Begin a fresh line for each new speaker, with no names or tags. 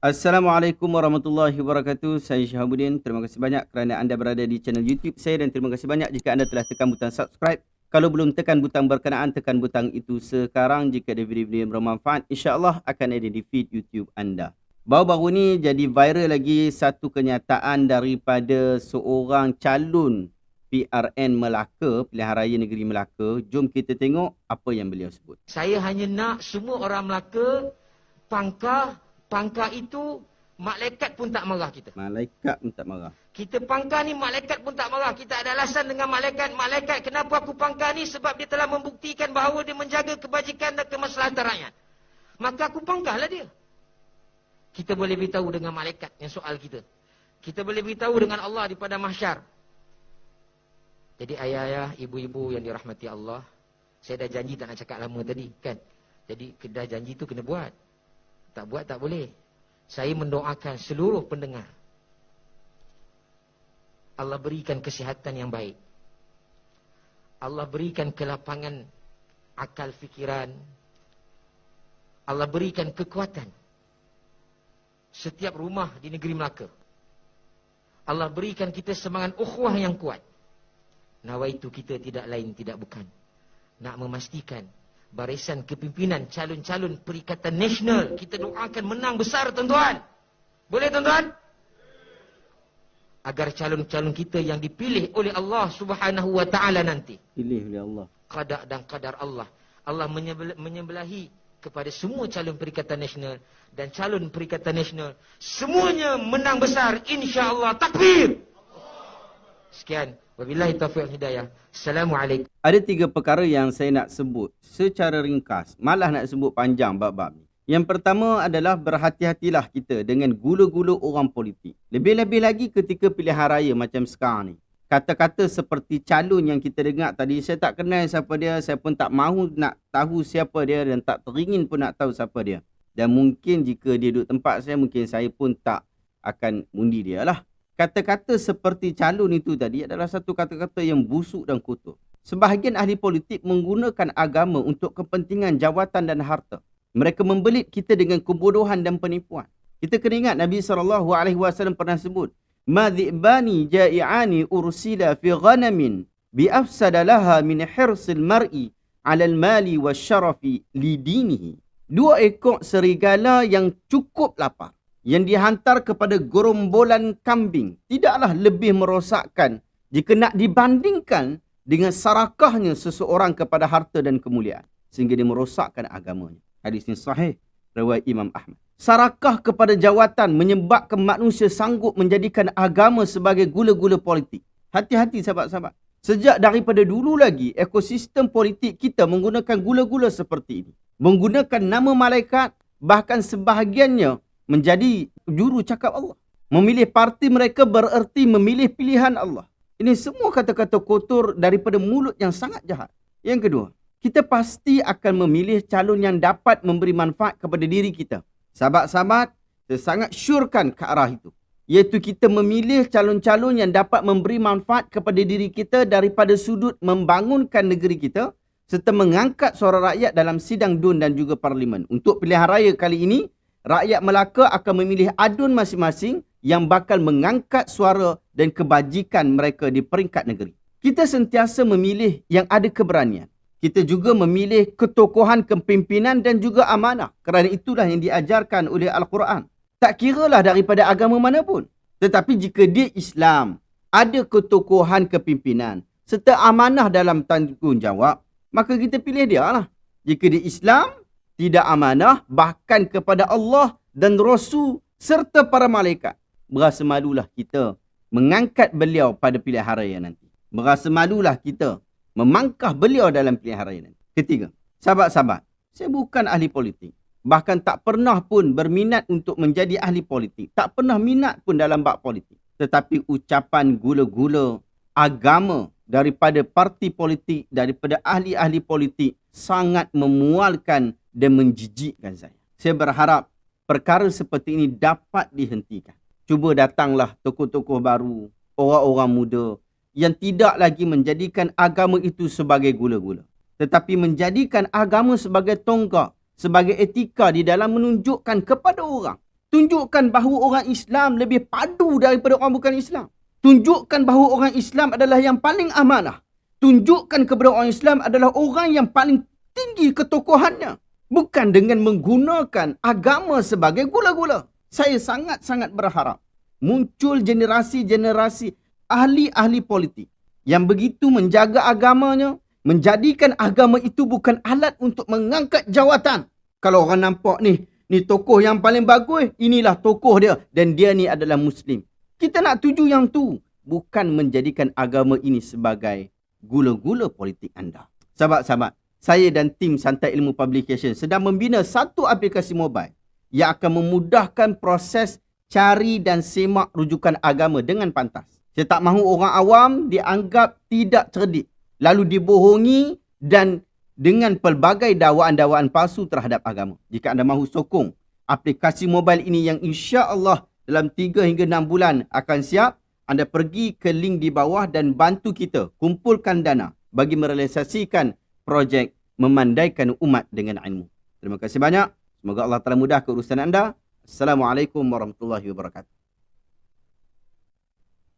Assalamualaikum warahmatullahi wabarakatuh. Saya Syahabuddin. Terima kasih banyak kerana anda berada di channel YouTube saya dan terima kasih banyak jika anda telah tekan butang subscribe. Kalau belum tekan butang berkenaan, tekan butang itu sekarang. Jika ada video-video yang bermanfaat, insyaAllah akan ada di feed YouTube anda. Baru-baru ni jadi viral lagi satu kenyataan daripada seorang calon PRN Melaka, Pilihan Raya Negeri Melaka. Jom kita tengok apa yang beliau sebut.
Saya hanya nak semua orang Melaka pangkah pangkah itu malaikat pun tak marah kita.
Malaikat pun tak marah.
Kita pangkah ni malaikat pun tak marah. Kita ada alasan dengan malaikat. Malaikat kenapa aku pangkah ni sebab dia telah membuktikan bahawa dia menjaga kebajikan dan kemaslahatan rakyat. Maka aku pangkahlah dia. Kita boleh beritahu dengan malaikat yang soal kita. Kita boleh beritahu dengan Allah di pada mahsyar. Jadi ayah-ayah, ibu-ibu yang dirahmati Allah, saya dah janji tak nak cakap lama tadi, kan? Jadi dah janji tu kena buat. Tak buat tak boleh. Saya mendoakan seluruh pendengar. Allah berikan kesihatan yang baik. Allah berikan kelapangan akal fikiran. Allah berikan kekuatan. Setiap rumah di negeri Melaka. Allah berikan kita semangat ukhuwah yang kuat. Nawaitu kita tidak lain tidak bukan. Nak memastikan barisan kepimpinan calon-calon perikatan nasional kita doakan menang besar tuan-tuan. Boleh tuan-tuan? Agar calon-calon kita yang dipilih oleh Allah Subhanahu wa taala nanti.
Pilih oleh Allah.
Qada dan qadar Allah. Allah menyembelahi kepada semua calon perikatan nasional dan calon perikatan nasional semuanya menang besar insya-Allah. Takbir. Sekian. Wabillahi taufiq hidayah. Assalamualaikum.
Ada tiga perkara yang saya nak sebut secara ringkas. Malah nak sebut panjang bab-bab ni. Yang pertama adalah berhati-hatilah kita dengan gula-gula orang politik. Lebih-lebih lagi ketika pilihan raya macam sekarang ni. Kata-kata seperti calon yang kita dengar tadi, saya tak kenal siapa dia, saya pun tak mahu nak tahu siapa dia dan tak teringin pun nak tahu siapa dia. Dan mungkin jika dia duduk tempat saya, mungkin saya pun tak akan mundi dia lah. Kata-kata seperti calon itu tadi adalah satu kata-kata yang busuk dan kotor. Sebahagian ahli politik menggunakan agama untuk kepentingan jawatan dan harta. Mereka membelit kita dengan kebodohan dan penipuan. Kita kena ingat Nabi SAW pernah sebut, Madhibani ja'i'ani ursila fi ghanamin bi'afsada laha min hirsil mar'i alal mali wa syarafi lidinihi. Dua ekor serigala yang cukup lapar yang dihantar kepada gerombolan kambing tidaklah lebih merosakkan jika nak dibandingkan dengan sarakahnya seseorang kepada harta dan kemuliaan sehingga dia merosakkan agamanya. Hadis ini sahih riwayat Imam Ahmad. Sarakah kepada jawatan menyebabkan manusia sanggup menjadikan agama sebagai gula-gula politik. Hati-hati sahabat-sahabat. Sejak daripada dulu lagi ekosistem politik kita menggunakan gula-gula seperti ini. Menggunakan nama malaikat bahkan sebahagiannya menjadi juru cakap Allah. Memilih parti mereka bererti memilih pilihan Allah. Ini semua kata-kata kotor daripada mulut yang sangat jahat. Yang kedua, kita pasti akan memilih calon yang dapat memberi manfaat kepada diri kita. Sahabat-sahabat, saya sangat syurkan ke arah itu. Iaitu kita memilih calon-calon yang dapat memberi manfaat kepada diri kita daripada sudut membangunkan negeri kita serta mengangkat suara rakyat dalam sidang DUN dan juga parlimen. Untuk pilihan raya kali ini, rakyat Melaka akan memilih adun masing-masing yang bakal mengangkat suara dan kebajikan mereka di peringkat negeri. Kita sentiasa memilih yang ada keberanian. Kita juga memilih ketokohan kepimpinan dan juga amanah. Kerana itulah yang diajarkan oleh Al-Quran. Tak kiralah daripada agama mana pun. Tetapi jika dia Islam, ada ketokohan kepimpinan serta amanah dalam tanggungjawab, maka kita pilih dia lah. Jika dia Islam, tidak amanah bahkan kepada Allah dan Rasul serta para malaikat. Berasa malulah kita mengangkat beliau pada pilihan raya nanti. Berasa malulah kita memangkah beliau dalam pilihan raya nanti. Ketiga, sahabat-sahabat, saya bukan ahli politik. Bahkan tak pernah pun berminat untuk menjadi ahli politik. Tak pernah minat pun dalam bab politik. Tetapi ucapan gula-gula agama daripada parti politik, daripada ahli-ahli politik sangat memualkan dan menjijikkan saya. Saya berharap perkara seperti ini dapat dihentikan. Cuba datanglah tokoh-tokoh baru, orang-orang muda yang tidak lagi menjadikan agama itu sebagai gula-gula. Tetapi menjadikan agama sebagai tonggak, sebagai etika di dalam menunjukkan kepada orang Tunjukkan bahawa orang Islam lebih padu daripada orang bukan Islam. Tunjukkan bahawa orang Islam adalah yang paling amanah. Tunjukkan kepada orang Islam adalah orang yang paling tinggi ketokohannya. Bukan dengan menggunakan agama sebagai gula-gula. Saya sangat-sangat berharap muncul generasi-generasi ahli-ahli politik yang begitu menjaga agamanya, menjadikan agama itu bukan alat untuk mengangkat jawatan. Kalau orang nampak ni, ni tokoh yang paling bagus, inilah tokoh dia dan dia ni adalah Muslim. Kita nak tuju yang tu, bukan menjadikan agama ini sebagai gula-gula politik anda. Sahabat-sahabat, saya dan tim Santai Ilmu Publication sedang membina satu aplikasi mobile yang akan memudahkan proses cari dan semak rujukan agama dengan pantas. Saya tak mahu orang awam dianggap tidak cerdik, lalu dibohongi dan dengan pelbagai dakwaan-dakwaan palsu terhadap agama. Jika anda mahu sokong aplikasi mobile ini yang insya-Allah dalam 3 hingga 6 bulan akan siap, anda pergi ke link di bawah dan bantu kita kumpulkan dana bagi merealisasikan projek memandaikan umat dengan ilmu. Terima kasih banyak. Semoga Allah telah mudah keurusan anda. Assalamualaikum warahmatullahi wabarakatuh.